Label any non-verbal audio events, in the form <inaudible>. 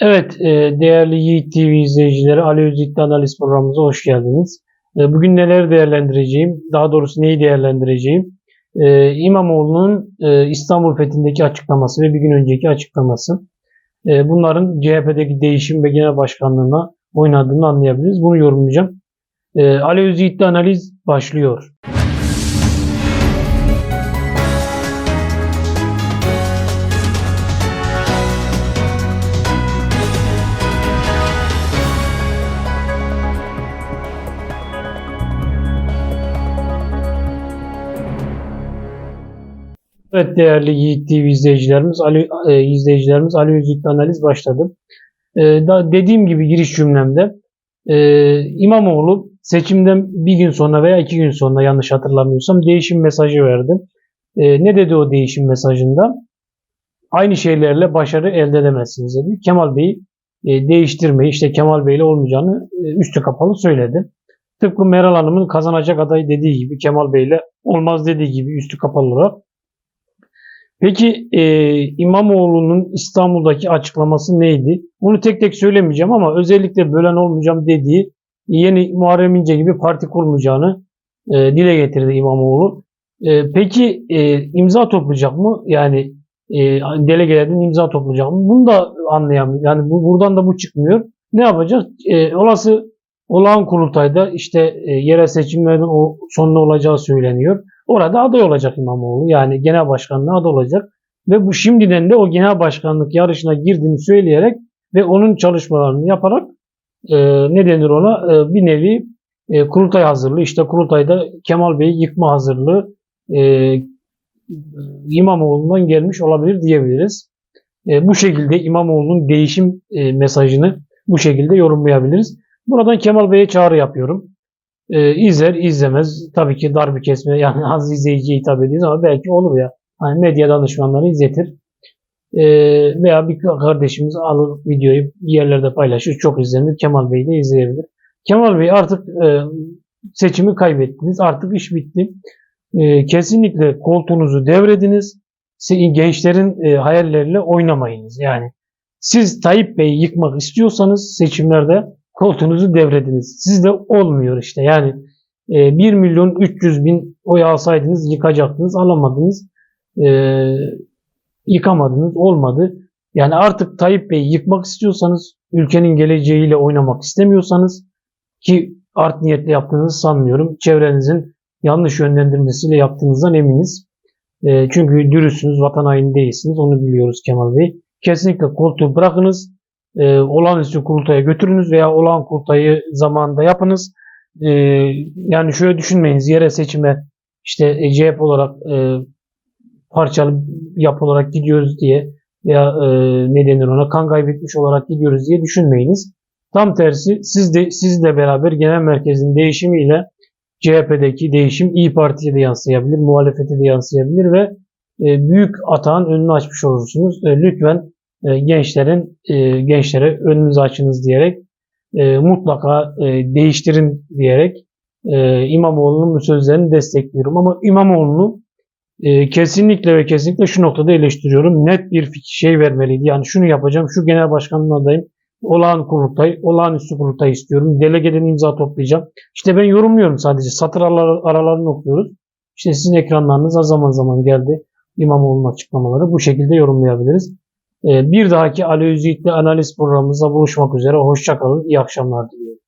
Evet, e, değerli Yiğit TV izleyicileri, Ali Özyiğit'le analiz programımıza hoş geldiniz. E, Bugün neler değerlendireceğim, daha doğrusu neyi değerlendireceğim? E, İmamoğlu'nun İstanbul fethindeki açıklaması ve bir gün önceki açıklaması. Bunların CHP'deki değişim ve genel başkanlığına oynadığını anlayabiliriz. Bunu yorumlayacağım. Ali Özyiğit'le analiz başlıyor. Evet değerli Yiğit TV izleyicilerimiz, Ali e, izleyicilerimiz Ali Özyiğit'le analiz başladı. E, da dediğim gibi giriş cümlemde e, İmamoğlu seçimden bir gün sonra veya iki gün sonra yanlış hatırlamıyorsam değişim mesajı verdi. E, ne dedi o değişim mesajında? Aynı şeylerle başarı elde edemezsiniz dedi. Kemal Bey'i e, değiştirmeyi, işte Kemal Bey'le olmayacağını e, üstü kapalı söyledi. Tıpkı Meral Hanım'ın kazanacak aday dediği gibi Kemal Bey'le olmaz dediği gibi üstü kapalı olarak Peki e, İmamoğlu'nun İstanbul'daki açıklaması neydi? Bunu tek tek söylemeyeceğim ama özellikle bölen olmayacağım dediği yeni Muharrem İnce gibi parti kurmayacağını e, dile getirdi İmamoğlu. E, peki e, imza toplayacak mı? Yani e, delegelerden imza toplayacak mı? Bunu da anlayamıyorum. Yani bu, buradan da bu çıkmıyor. Ne yapacak? E, olası olağan kurultayda işte e, yerel seçimlerden o sonunda olacağı söyleniyor. Orada aday olacak İmamoğlu. Yani genel başkanlığa aday olacak. Ve bu şimdiden de o genel başkanlık yarışına girdiğini söyleyerek ve onun çalışmalarını yaparak e, ne denir ona e, bir nevi e, kurultay hazırlığı. İşte kurultayda Kemal Bey'i yıkma hazırlığı e, İmamoğlu'ndan gelmiş olabilir diyebiliriz. E, bu şekilde İmamoğlu'nun değişim e, mesajını bu şekilde yorumlayabiliriz. Buradan Kemal Bey'e çağrı yapıyorum. E, izler, izlemez. Tabii ki darbe kesme yani <laughs> az izleyiciye hitap ediyoruz ama belki olur ya. Hani medya danışmanları izletir. E, veya bir kardeşimiz alır videoyu yerlerde paylaşır. Çok izlenir. Kemal Bey de izleyebilir. Kemal Bey artık e, seçimi kaybettiniz. Artık iş bitti. E, kesinlikle koltuğunuzu devrediniz. Gençlerin e, hayalleriyle oynamayınız. Yani siz Tayyip Bey'i yıkmak istiyorsanız seçimlerde koltuğunuzu devrediniz. Sizde olmuyor işte. Yani e, 1 milyon 300 bin oy alsaydınız yıkacaktınız. Alamadınız. E, yıkamadınız. Olmadı. Yani artık Tayyip Bey'i yıkmak istiyorsanız, ülkenin geleceğiyle oynamak istemiyorsanız ki art niyetle yaptığınızı sanmıyorum. Çevrenizin yanlış yönlendirmesiyle yaptığınızdan eminiz. E, çünkü dürüstsünüz, vatan haini değilsiniz. Onu biliyoruz Kemal Bey. Kesinlikle koltuğu bırakınız e, olağanüstü kurultaya götürünüz veya olağan kurultayı zamanında yapınız. E, yani şöyle düşünmeyiniz yere seçime işte e, CHP olarak e, parçalı yapı olarak gidiyoruz diye veya e, ne denir ona kan kaybetmiş olarak gidiyoruz diye düşünmeyiniz. Tam tersi siz de sizle beraber genel merkezin değişimiyle CHP'deki değişim İyi Parti'ye de yansıyabilir, muhalefete de yansıyabilir ve e, büyük atağın önünü açmış olursunuz. E, lütfen e, gençlerin e, gençlere önünüzü açınız diyerek e, mutlaka değiştirin diyerek İmamoğlu'nun bu sözlerini destekliyorum. Ama İmamoğlu'nu kesinlikle ve kesinlikle şu noktada eleştiriyorum. Net bir şey vermeliydi. Yani şunu yapacağım, şu genel başkanlığına adayım. Olağan kurultay, olağanüstü kurultay istiyorum. Delegeden imza toplayacağım. İşte ben yorumluyorum sadece. Satır aralarını okuyoruz. İşte sizin ekranlarınıza zaman zaman geldi. İmamoğlu'nun açıklamaları. Bu şekilde yorumlayabiliriz. Ee, bir dahaki Özyiğit'le analiz programımızda buluşmak üzere. Hoşçakalın. İyi akşamlar diliyorum.